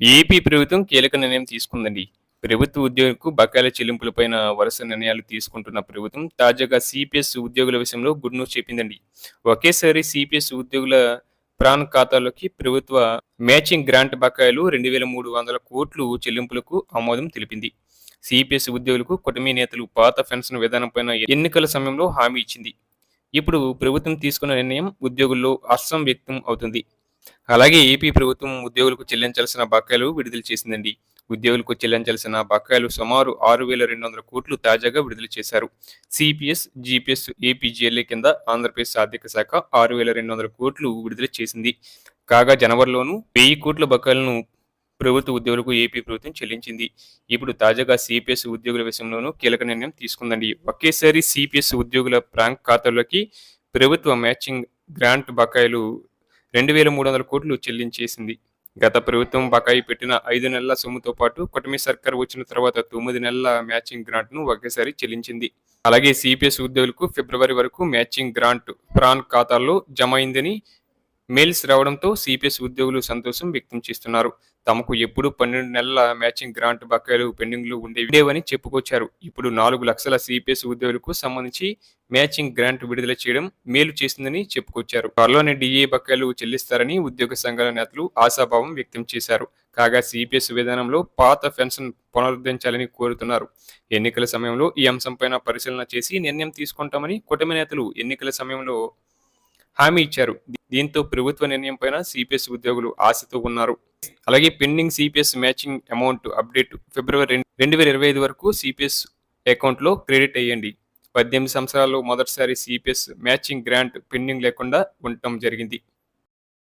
AP ప్రభుత్వం కీలక నిర్ణయం తీసుకుందండి. ప్రభుత్వ ఉద్యోగులకు బకాయిల చెల్లింపులపైన వరుస నిర్ణయాలు తీసుకుంటున్న ప్రభుత్వం తాజాగా సిపిఎస్ ఉద్యోగుల విషయంలో గుడ్ న్యూస్ చెప్పిందండి. ఒకేసారి సిపిఎస్ ఉద్యోగుల ప్రాన్ ఖాతాలోకి ప్రభుత్వ మ్యాచింగ్ గ్రాంట్ బకాయిలు రెండు వేల మూడు వందల కోట్లు చెల్లింపులకు ఆమోదం తెలిపింది. సిపిఎస్ ఉద్యోగులకు కుటుంబీ నేతలు పాత పెన్షన్ విధానంపైన ఎన్నికల సమయంలో హామీ ఇచ్చింది. ఇప్పుడు ప్రభుత్వం తీసుకున్న నిర్ణయం ఉద్యోగుల్లో అసం వ్యక్తం అవుతుంది. అలాగే ఏపీ ప్రభుత్వం ఉద్యోగులకు చెల్లించాల్సిన బకాయిలు విడుదల చేసిందండి. ఉద్యోగులకు చెల్లించాల్సిన బకాయిలు సుమారు ఆరు వేల రెండు వందల కోట్లు తాజాగా విడుదల చేశారు. సిపిఎస్ జిపిఎస్ ఏపీజీఎల్ఏ కింద ఆంధ్రప్రదేశ్ ఆర్థిక శాఖ ఆరు వేల రెండు వందల కోట్లు విడుదల చేసింది. కాగా జనవరిలోనూ వెయ్యి కోట్ల బకాయిలను ప్రభుత్వ ఉద్యోగులకు ఏపీ ప్రభుత్వం చెల్లించింది. ఇప్పుడు తాజాగా సిపిఎస్ ఉద్యోగుల విషయంలోనూ కీలక నిర్ణయం తీసుకుందండి. ఒకేసారి సిపిఎస్ ఉద్యోగుల బ్యాంక్ ఖాతాల్లోకి ప్రభుత్వ మ్యాచింగ్ గ్రాంట్ బకాయిలు రెండు వేల మూడు వందల కోట్లు చెల్లించేసింది. గత ప్రభుత్వం బకాయి పెట్టిన ఐదు నెలల సొమ్ముతో పాటు కుటుంబ సర్కార్ వచ్చిన తర్వాత తొమ్మిది నెలల మ్యాచింగ్ గ్రాంట్ను ఒకేసారి చెల్లించింది. అలాగే సిపిఎస్ ఉద్యోగులకు ఫిబ్రవరి వరకు మ్యాచింగ్ గ్రాంట్ ప్రాన్ ఖాతాల్లో జమ అయిందని మెయిల్స్ రావడంతో సిపిఎస్ ఉద్యోగులు సంతోషం వ్యక్తం చేస్తున్నారు. తమకు ఎప్పుడు పన్నెండు నెలల మ్యాచింగ్ గ్రాంట్ బకాయిలు పెండింగ్లు ఉండేవని చెప్పుకొచ్చారు. ఇప్పుడు నాలుగు లక్షల సిపిఎస్ ఉద్యోగులకు సంబంధించి మ్యాచింగ్ గ్రాంట్ విడుదల చేయడం మేలు చేసిందని చెప్పుకొచ్చారు. త్వరలోనే డిఏ బకాయిలు చెల్లిస్తారని ఉద్యోగ సంఘాల నేతలు ఆశాభావం వ్యక్తం చేశారు. కాగా సిపిఎస్ విధానంలో పాత పెన్షన్ పునరుద్ధరించాలని కోరుతున్నారు. ఎన్నికల సమయంలో ఈ అంశంపైన పరిశీలన చేసి నిర్ణయం తీసుకుంటామని కుటుంబ నేతలు ఎన్నికల సమయంలో హామీ ఇచ్చారు. దీంతో ప్రభుత్వ నిర్ణయం పైన సిపిఎస్ ఉద్యోగులు ఆశతో ఉన్నారు. అలాగే pending CPS matching amount update ఫిబ్రవరి రెండు వేల ఇరవై ఐదు వరకు సిపిఎస్ అకౌంట్లో క్రెడిట్ అయ్యండి పద్దెనిమిది సంవత్సరాల్లో మొదటిసారి సిపిఎస్ మ్యాచింగ్ గ్రాంట్ పెండింగ్ లేకుండా ఉండటం జరిగింది.